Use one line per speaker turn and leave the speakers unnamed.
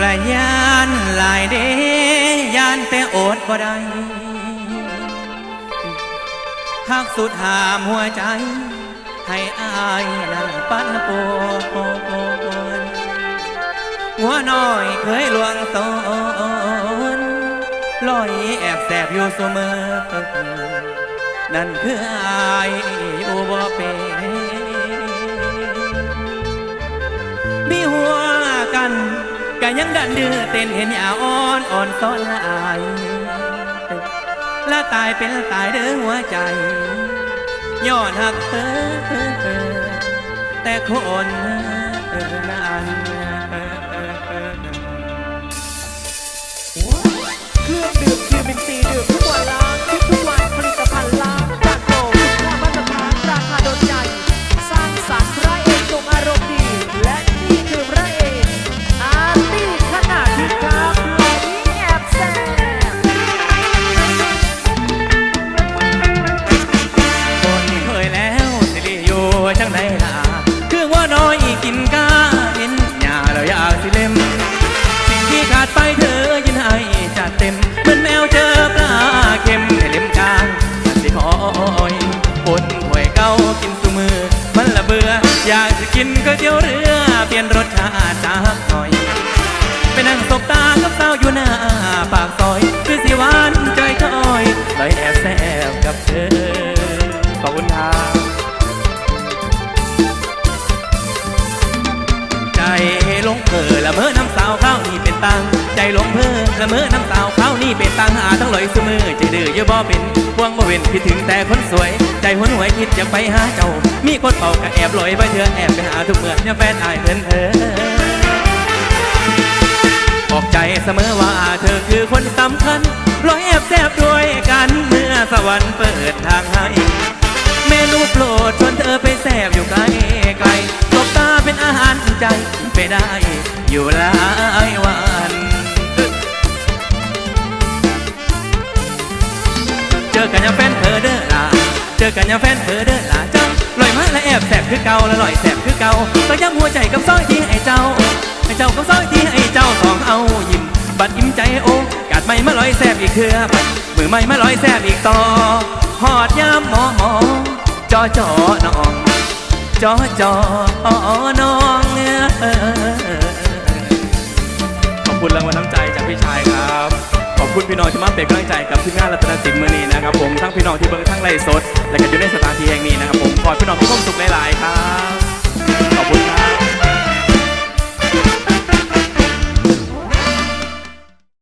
หลายเดยานแต่อดบ่ได้หักสุดหามหัวใจ ให้อายนั่งปั้นปวนหัวน้อยเคยลวงตนลอยแอบแสบอยู่เสมอ นั่นคืออายอยู่บ่เป็นมีหัวกัน ก็ยังดันดื้อเต้นเห็นยาอ่อนอ่อนซ้อนละอายละตายเป็นตายเด้อหัวใจย้อนหักเธอแต่คนนั้น
เครื่องดื่มทีมินซีดื่มทุกวันล้า ก๋ว
ยเตี๋ยวเรือเปลี่ยนรสชาติจากหน่อย ไปนั่งสบตากับสาวอยู่หน้าปากซอย ตัง ใจหลงเพ้อละเมอน้ำสาวข้านี่เป็นตังหาทั้งลอยเสมอใจเดืออย่าบ่เป็นพวงบ่เว้นคิดถึงแต่คนสวย ใจหวนหวยคิดจะไปหาเจ้า มีคนเป่ากะแอบลอยไปเถื่อแอบไปหาทุกเมื่อยังแฟนอายเพิ่นเธอบอกใจเสมอว่าเธอคือคนสำคัญรอยแอบแซบด้วยกันเมื่อสวรรค์เปิดทางให้เมนูโปรดชวนเธอไปแซบอยู่ไกลไกลตบตาเป็นอาหารใจไปได้อยู่หลายวั เจอกันยังแฟนเธอเดินหลาจ้าลอยมาและแอบแสบคือเก่าและลอยแสบคือเก่าก็ย้ำหัวใจกับซอยที่ไอ้เจ้าไอ้เจ้ากับซอยที่ไอ้เจ้าสองเอายิ้มบัดยิ้มใจโอ้กาดไม่มาลอยแสบอีกเครือบัดมือไม่มาลอยแสบอีกต่อหอดยามหมอหมอจอจอน้องจอจอ พี่น้องที่มาเป็นกำลังใจกับทีมงานรัตนสินมือนี้นะครับผมทั้งพี่น้องที่เบิ้งทั้งไลฟ์สดและก็อยู่ในสถานที่แห่งนี้นะครับผมขอพี่น้องมีความสุขหลายๆครับ